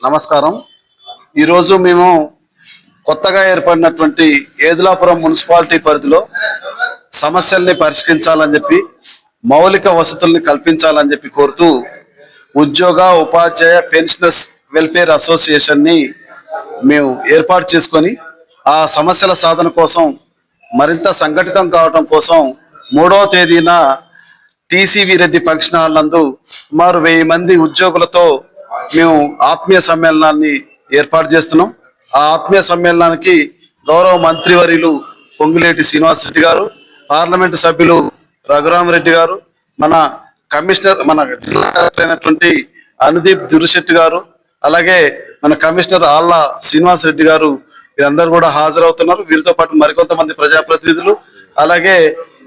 నమస్కారం. ఈరోజు మేము కొత్తగా ఏర్పడినటువంటి ఏదులాపురం మున్సిపాలిటీ పరిధిలో సమస్యల్ని పరిష్కరించాలని చెప్పి మౌలిక వసతుల్ని కల్పించాలని చెప్పి కోరుతూ ఉద్యోగ ఉపాధ్యాయ పెన్షనర్స్ వెల్ఫేర్ అసోసియేషన్ని మేము ఏర్పాటు చేసుకొని ఆ సమస్యల సాధన కోసం మరింత సంఘటితం కావడం కోసం మూడవ తేదీన టీసీవీ రెడ్డి ఫంక్షన్ హాల్ నందు సుమారు వెయ్యి మంది ఉద్యోగులతో మేము ఆత్మీయ సమ్మేళనాన్ని ఏర్పాటు చేస్తున్నాం. ఆ ఆత్మీయ సమ్మేళనానికి గౌరవ మంత్రివర్యులు పొంగులేటి శ్రీనివాస్ రెడ్డి గారు పార్లమెంటు సభ్యులు రఘురామరెడ్డి గారు మన కమిషనర్ మన జిల్లా కలెక్టర్ అయినటువంటి అనుదీప్ దురిశెట్టి గారు అలాగే మన కమిషనర్ ఆళ్ళ శ్రీనివాస్ రెడ్డి గారు వీరందరూ కూడా హాజరవుతున్నారు. వీరితో పాటు మరికొంతమంది ప్రజాప్రతినిధులు అలాగే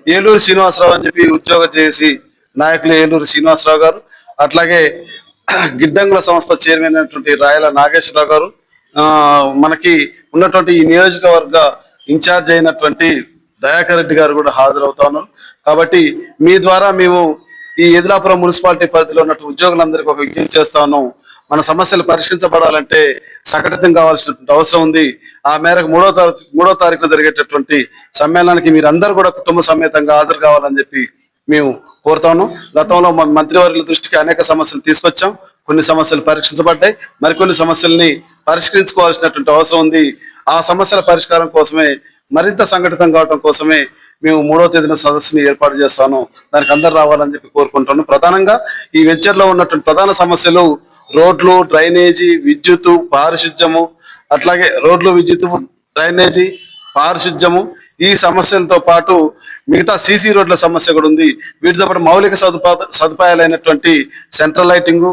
ఏలూరు శ్రీనివాసరావు అని చెప్పి ఉద్యోగం చేసి నాయకులు ఏలూరు శ్రీనివాసరావు గారు అట్లాగే గిడ్డంగుల సంస్థ చైర్మన్ అయినటువంటి రాయల నాగేశ్వరరావు గారు మనకి ఉన్నటువంటి ఈ నియోజకవర్గ ఇన్ఛార్జ్ అయినటువంటి దయాకర్ రెడ్డి గారు కూడా హాజరవుతా ఉన్నారు. కాబట్టి మీ ద్వారా మేము ఈ ఎదిలాపురం మున్సిపాలిటీ పరిధిలో ఉన్నటువంటి ఉద్యోగులందరికీ ఒక విజ్ఞప్తి చేస్తా ఉన్నాం. మన సమస్యలు పరిష్కరించబడాలంటే సంఘటితం కావాల్సినటువంటి అవసరం ఉంది. ఆ మేరకు మూడో తారీఖు మూడో తారీఖున జరిగేటటువంటి సమ్మేళనానికి మీరందరూ కూడా కుటుంబ సమేతంగా హాజరు కావాలని చెప్పి మేము కోరుతాను. గతంలో మన దృష్టికి అనేక సమస్యలు తీసుకొచ్చాం. కొన్ని సమస్యలు పరిష్కరించబడ్డాయి. మరికొన్ని సమస్యల్ని పరిష్కరించుకోవాల్సినటువంటి అవసరం ఉంది. ఆ సమస్యల పరిష్కారం కోసమే మరింత సంఘటితం కావడం కోసమే మేము మూడో తేదీన సదస్సుని ఏర్పాటు చేస్తాను. దానికి అందరు రావాలని చెప్పి కోరుకుంటాను ప్రధానంగా ఈ వెంచర్లో ఉన్నటువంటి ప్రధాన సమస్యలు రోడ్లు డ్రైనేజీ విద్యుత్ పారిశుద్ధ్యము అట్లాగే రోడ్లు విద్యుత్ డ్రైనేజీ పారిశుధ్యము ఈ సమస్యలతో పాటు మిగతా సీసీ రోడ్ల సమస్య కూడా ఉంది. వీటితో పాటు మౌలిక సదుపా సదుపాయాలైనటువంటి సెంట్రల్ లైటింగు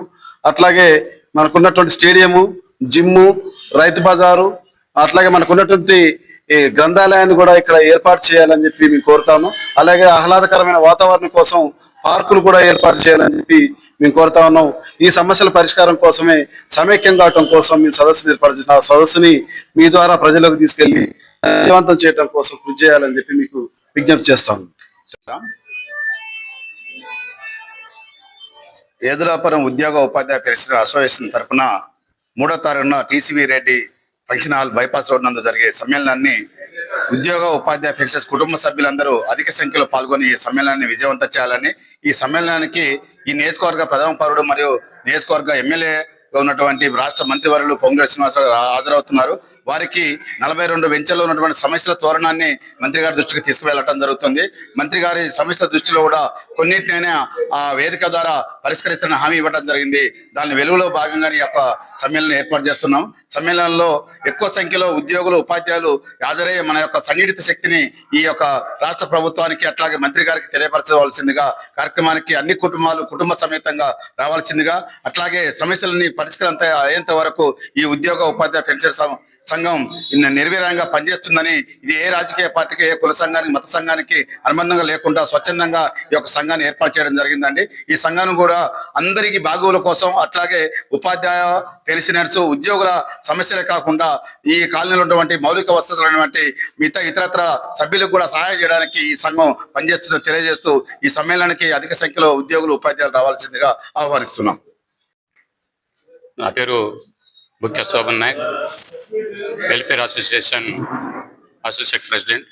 అట్లాగే మనకున్నటువంటి స్టేడియము జిమ్ము రైతు బజారు అట్లాగే మనకున్నటువంటి ఈ గ్రంథాలయాన్ని కూడా ఇక్కడ ఏర్పాటు చేయాలని చెప్పి మేము కోరుతాము. అలాగే ఆహ్లాదకరమైన వాతావరణం కోసం పార్కులు కూడా ఏర్పాటు చేయాలని చెప్పి మేము కోరుతా ఉన్నాం. ఈ సమస్యల పరిష్కారం కోసమే సమైక్యం కావటం కోసం మీ సదస్సుని ఏర్పాటు చేసిన ఆ సదస్సుని మీ ద్వారా ప్రజలకు తీసుకెళ్ళి విజయవంతం చేయడం కోసం కృషి చేయాలని చెప్పి మీకు విజ్ఞప్తి చేస్తాను. ఏదులాపురం ఉద్యోగ ఉపాధ్యాయ పరిశ్రమ అసోసియేషన్ తరపున మూడో తారీఖున TCV Reddy function hall bypass road నందు జరిగే సమ్మేళనాన్ని ఉద్యోగ ఉపాధ్యాయ పెన్షన్స్ కుటుంబ సభ్యులందరూ అధిక సంఖ్యలో పాల్గొని ఈ సమ్మేళనాన్ని విజయవంతం చేయాలని ఈ సమ్మేళనానికి ఈ నియోజకవర్గ ప్రథమ పౌరుడు మరియు నియోజకవర్గ ఎమ్మెల్యే ఉన్నటువంటి రాష్ట్ర మంత్రివర్యులు పొంగుల శ్రీనివాసరావు హాజరవుతున్నారు. వారికి నలభై రెండు వెంచర్లో ఉన్నటువంటి సమస్యల తోరణాన్ని మంత్రి గారి దృష్టికి తీసుకువెళ్ళటం జరుగుతుంది. మంత్రి గారి సమస్యల దృష్టిలో కూడా కొన్నింటినైనా ఆ వేదిక ద్వారా పరిష్కరిస్తున్న హామీ ఇవ్వడం జరిగింది. దాని వెలుగులో భాగంగానే ఈ యొక్క సమ్మేళనం ఏర్పాటు చేస్తున్నాం. సమ్మేళనంలో ఎక్కువ సంఖ్యలో ఉద్యోగులు ఉపాధ్యాయులు హాజరయ్యే మన యొక్క సంఘటిత శక్తిని ఈ యొక్క రాష్ట్ర ప్రభుత్వానికి అట్లాగే మంత్రి గారికి తెలియపరచవలసిందిగా కార్యక్రమానికి అన్ని కుటుంబాలు కుటుంబ సమేతంగా రావాల్సిందిగా అట్లాగే సమస్యలని పరిష్కారం అయ్యేంత వరకు ఈ ఉద్యోగ ఉపాధ్యాయ పెన్షన్ సంఘం నిర్వీర్యంగా పనిచేస్తుందని ఇది ఏ రాజకీయ పార్టీకి ఏ కుల సంఘానికి మత సంఘానికి అనుబంధంగా లేకుండా స్వచ్ఛందంగా ఈ యొక్క సంఘాన్ని ఏర్పాటు చేయడం జరిగిందండి. ఈ సంఘాన్ని కూడా అందరికీ బాగోగుల కోసం అట్లాగే ఉపాధ్యాయ పెన్షనర్స్ ఉద్యోగుల సమస్యలే కాకుండా ఈ కాలనీలో ఉన్నటువంటి మౌలిక వసతులైనటువంటి మిగతా ఇతరత్ర సభ్యులకు కూడా సహాయం చేయడానికి ఈ సంఘం పనిచేస్తుందని తెలియజేస్తూ ఈ సమ్మేళనానికి అధిక సంఖ్యలో ఉద్యోగులు ఉపాధ్యాయులు రావాల్సిందిగా ఆహ్వానిస్తున్నాం. నా పేరు Bukya Shobhan Nayak. Welfare association associate president.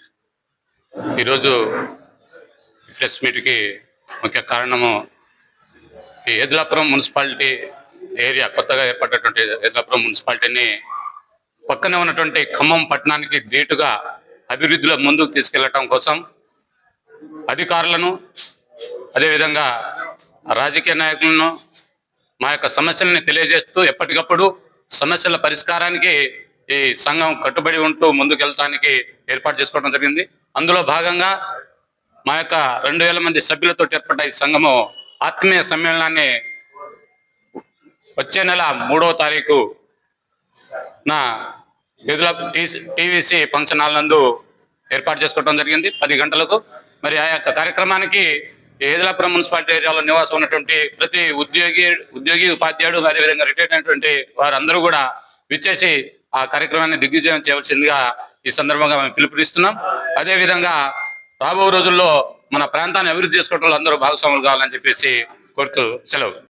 ఈరోజు ప్రెస్ మీట్కి ముఖ్య కారణము ఈ ఎదులాపురం మున్సిపాలిటీ ఏరియా కొత్తగా ఏర్పడినటువంటి ఎదులాపురం మున్సిపాలిటీని పక్కనే ఉన్నటువంటి ఖమ్మం పట్టణానికి ధీటుగా అభివృద్ధిలో ముందుకు తీసుకెళ్ళటం కోసం అధికారులను అదేవిధంగా రాజకీయ నాయకులను మా యొక్క సమస్యలని తెలియజేస్తూ ఎప్పటికప్పుడు సమస్యల పరిష్కారానికి ఈ సంఘం కట్టుబడి ఉంటూ ముందుకెళ్ళటానికి ఏర్పాటు చేసుకోవడం జరిగింది. అందులో భాగంగా మా యొక్క రెండు వేల మంది సభ్యులతో ఏర్పడ్డ ఈ సంఘము ఆత్మీయ సమ్మేళనాన్ని వచ్చే నెల మూడవ తారీఖు నా ఎదుల టీవీసీ ఫంక్షన్ హాల్ నందు ఏర్పాటు చేసుకోవడం జరిగింది. పది గంటలకు. మరి ఆ యొక్క కార్యక్రమానికి ఏదిలాపురం మున్సిపాలిటీ ఏరియాలో నివాసం ఉన్నటువంటి ప్రతి ఉద్యోగి ఉద్యోగి ఉపాధ్యాయుడు అదేవిధంగా రిటైర్ అయినటువంటి వారందరూ కూడా విచ్చేసి ఆ కార్యక్రమాన్ని దిగ్విజయం చేయవలసిందిగా ఈ సందర్భంగా మేము పిలుపునిస్తున్నాం. అదేవిధంగా రాబో రోజుల్లో మన ప్రాంతాన్ని అభివృద్ధి చేసుకోవడంలో అందరూ భాగస్వాములు కావాలని చెప్పేసి కోరుతూ సెలవు.